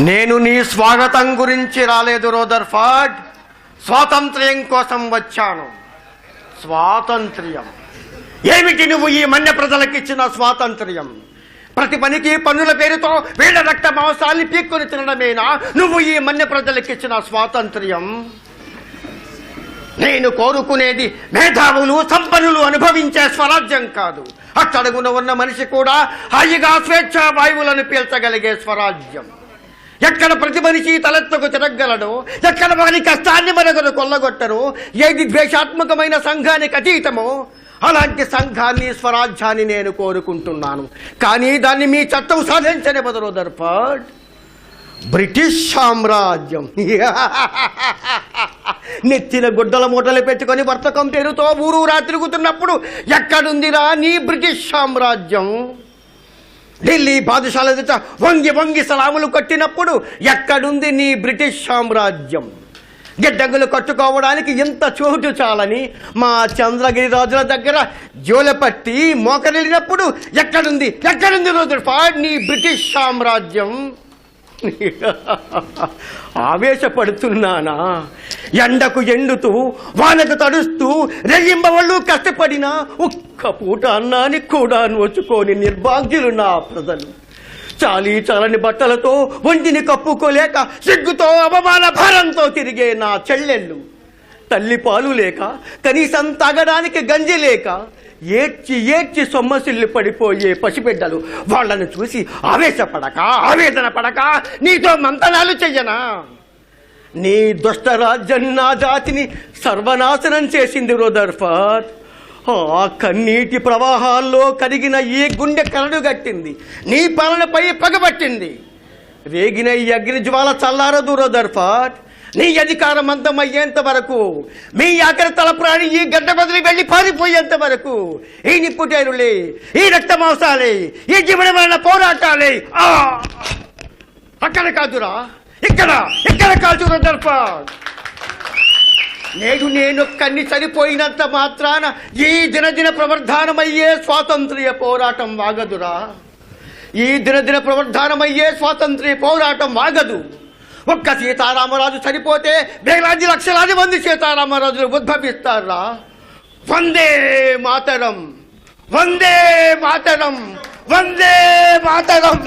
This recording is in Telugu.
నేను నీ స్వాగతం గురించి రాలేదు రోదర్ఫర్డ్ స్వాతంత్ర్యం కోసం వచ్చాను. స్వాతంత్ర్యం. ఏమిటి నువ్వు ఈ మన్య ప్రజలకు ఇచ్చిన స్వాతంత్ర్యం? ప్రతి పనికి పన్నుల పేరుతో వీళ్ళ రక్త మాంసాన్ని పీక్కుని తినడమేనా? నువ్వు ఈ మన్య ప్రజలకు ఇచ్చిన స్వాతంత్ర్యం. నేను కోరుకునేది మేధావులు సంపన్నులు అనుభవించే స్వరాజ్యం కాదు. అట్టడుగున ఉన్న మనిషి కూడా హాయిగా స్వేచ్ఛ వాయువులను పీల్చగలిగే స్వరాజ్యం. ఎక్కడ ప్రతి మనిషి తలెత్తకు తిరగలడు ఎక్కడ వారి కష్టాన్ని మరొకరు కొల్లగొట్టరు? ఏది ద్వేషాత్మకమైన సంఘానికి అతీతమో అలాంటి సంఘాన్ని స్వరాజ్యాన్ని నేను కోరుకుంటున్నాను. కానీ దాన్ని మీ చట్టం సాధించని బదులు దర్పడ్ బ్రిటిష్ సామ్రాజ్యం. నెత్తిన గుడ్డల మూటలు పెట్టుకొని వర్తకం పేరుతో ఊరూరా తిరుగుతున్నప్పుడు ఎక్కడుందిరా నీ బ్రిటిష్ సామ్రాజ్యం? ఢిల్లీ బాదుషాల ఎదుట వంగి వంగి సలాములు కొట్టినప్పుడు ఎక్కడుంది నీ బ్రిటిష్ సామ్రాజ్యం? గిడ్డంగులు కట్టుకోవడానికి ఇంత చోటు చాలని మా చంద్రగిరి రాజుల దగ్గర జోలపట్టి మోకరిల్లినప్పుడు ఎక్కడుంది? ఎక్కడుంది రోజు నీ బ్రిటిష్ సామ్రాజ్యం? ఆవేశపడుతున్నానా? ఎండకు ఎండుతూ వానకు తడుస్తూ రెయ్యింబవళ్ళు కష్టపడినా ఒక్క పూట అన్నాన్ని కూడా నోచుకోని నిర్భాగ్యులు నా ప్రజలు. చాలీ చాలని బట్టలతో ఒంటిని కప్పుకోలేక సిగ్గుతో అవమాన భారంతో తిరిగే నా చెల్లెళ్ళు. తల్లి పాలు లేక కనీసం తాగడానికి గంజి లేక ఏడ్చి ఏడ్చి సొమ్మసిల్లి పడిపోయే పసిబిడ్డలు వాళ్ళను చూసి ఆవేశపడక ఆవేదన పడక నీతో మంతనాలు చెయ్యనా? నీ దుష్టరాజ్యం నా జాతిని సర్వనాశనం చేసింది రుదర్ఫర్ ఆ కన్నీటి ప్రవాహాల్లో కరిగిన ఈ గుండె కరడు గట్టింది నీ పాలనపై పగబట్టింది. వేగిన ఈ అగ్ని జ్వాల చల్లారదు రుదర్ఫర్ నీ అధికారం అంతమయ్యేంత వరకు మీ ఆఖరి తలప్రాణి ఈ గడ్డ బదిలి వెళ్ళి పారిపోయేంత వరకు ఈ నిప్పుటేరులే ఈ రక్త మాంసాలే ఈ జీవనమైన పోరాటాలే. ఆ! అక్కడ కాదురా ఇక్కడ ఇక్కడ కాదు దర్ప నేడు నేను కన్ని చనిపోయినంత మాత్రాన ఈ దినదిన ప్రవర్ధానమయ్యే స్వాతంత్ర్య పోరాటం వాగదురా. ఈ దినదిన ప్రవర్ధానమయ్యే స్వాతంత్ర్య పోరాటం వాగదు. ఒక్క సీతారామరాజు చనిపోతే వేలాది లక్షలాది మంది సీతారామరాజులు ఉద్భవిస్తారా? వందే మాతరం వందే మాతరం వందే మాతరం!